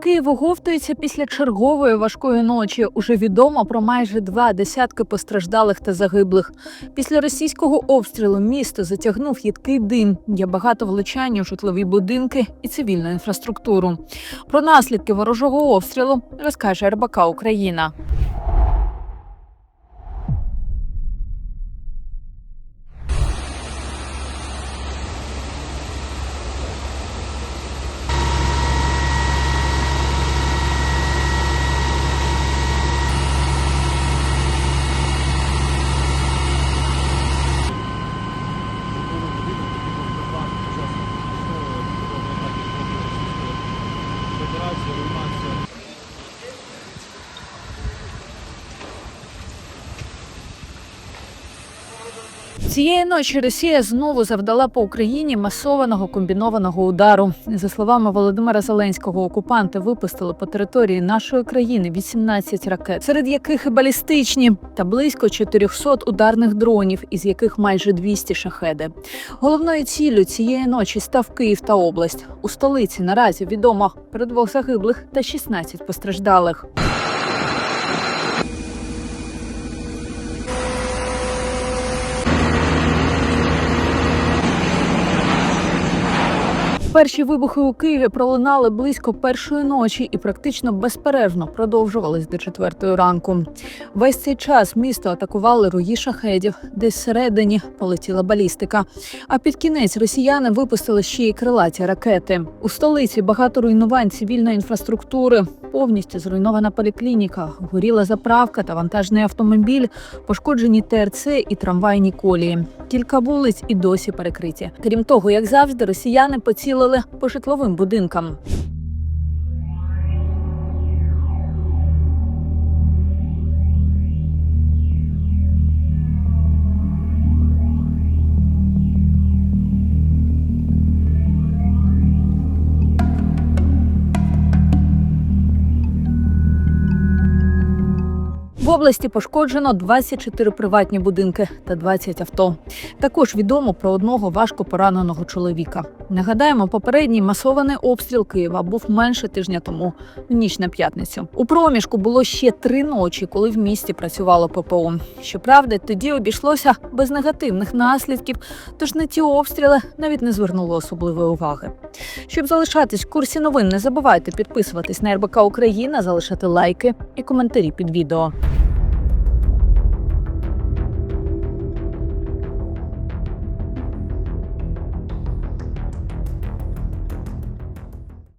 Київ оговтується після чергової важкої ночі. Уже відомо про майже два десятки постраждалих та загиблих. Після російського обстрілу місто затягнув їдкий дим. Є багато влучань у житлові будинки і цивільну інфраструктуру. Про наслідки ворожого обстрілу розкаже РБК Україна. Цієї ночі Росія знову завдала по Україні масованого комбінованого удару. За словами Володимира Зеленського, окупанти випустили по території нашої країни 18 ракет, серед яких і балістичні, та близько 400 ударних дронів, із яких майже 200 шахеди. Головною ціллю цієї ночі став Київ та область. У столиці наразі відомо про двох загиблих та 16 постраждалих. Перші вибухи у Києві пролунали близько першої ночі і практично безперервно продовжувались до четвертої ранку. Весь цей час місто атакували руї шахедів, десь всередині полетіла балістика. А під кінець росіяни випустили ще й крилаті ракети. У столиці багато руйнувань цивільної інфраструктури, повністю зруйнована поліклініка, горіла заправка та вантажний автомобіль, пошкоджені ТРЦ і трамвайні колії. Кілька вулиць і досі перекриті. Крім того, як завжди, росіяни поцілили по житловим будинкам. В області пошкоджено 24 приватні будинки та 20 авто. Також відомо про одного важко пораненого чоловіка. Нагадаємо, попередній масований обстріл Києва був менше тижня тому, в ніч на п'ятницю. У проміжку було ще три ночі, коли в місті працювало ППО. Щоправда, тоді обійшлося без негативних наслідків, тож на ті обстріли навіть не звернули особливої уваги. Щоб залишатись в курсі новин, не забувайте підписуватись на РБК Україна, залишати лайки і коментарі під відео.